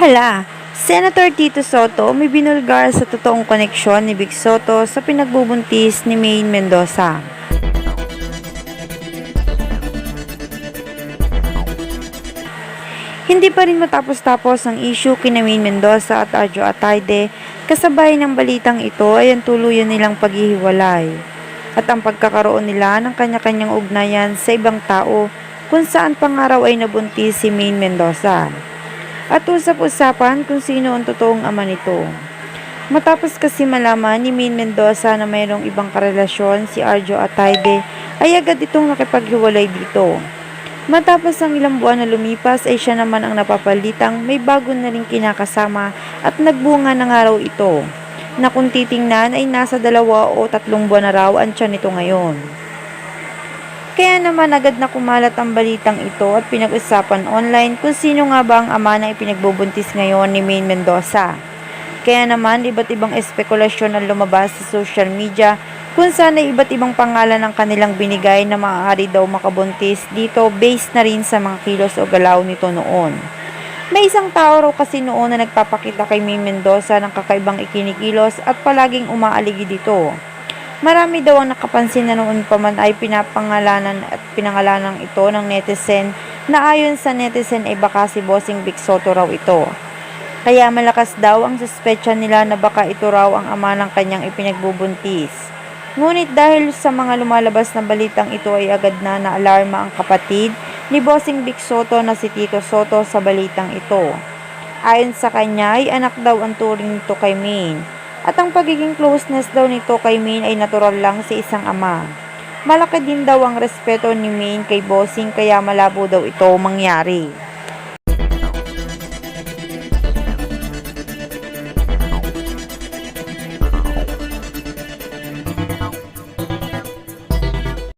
Hala, Senator Tito Soto may binulgar sa totoong koneksyon ni Vic Soto sa pinagbubuntis ni Maine Mendoza. Hindi pa rin matapos-tapos ang issue kina Maine Mendoza at Arjo Atayde kasabay ng balitang ito ay ang tuluyan nilang paghihiwalay at ang pagkakaroon nila ng kanya-kanyang ugnayan sa ibang tao kung saan pangaraw ay nabuntis si Maine Mendoza at usap-usapan kung sino ang totoong ama nito. Matapos kasi malaman ni Maine Mendoza na mayroong ibang karelasyon si Arjo Atayde ay agad itong nakipaghiwalay dito. Matapos ang ilang buwan na lumipas ay siya naman ang napapalitang may bago na rin kinakasama at nagbunga na nga raw ito na kung titingnan ay nasa dalawa o tatlong buwan na raw ang tiyan nito ngayon. Kaya naman agad na kumalat ang balitang ito at pinag-usapan online kung sino nga ba ang ama na ipinagbubuntis ngayon ni Maine Mendoza. Kaya naman iba't ibang espekulasyon ang lumabas sa social media kung saan ay iba't ibang pangalan ang kanilang binigay na maaari daw makabuntis dito based na rin sa mga kilos o galaw nito noon. May isang tao raw kasi noon na nagpapakita kay Maine Mendoza ng kakaibang ikinikilos at palaging umaaligi dito. Marami daw ang nakapansin na noon pa man ay pinapangalanan at pinangalanan ito ng netizen na ayon sa netizen ay baka si Bossing Big Soto raw ito. Kaya malakas daw ang suspetsya nila na baka ito raw ang ama ng kanyang ipinagbubuntis. Ngunit dahil sa mga lumalabas na balitang ito ay agad na naalarma ang kapatid ni Bossing Big Soto na si Tito Soto sa balitang ito. Ayon sa kanya ay anak daw ang turing nito kay Maine at ang pagiging closeness daw nito kay Maine ay natural lang sa isang ama. Malaki din daw ang respeto ni Maine kay Bossing kaya malabo daw ito mangyari.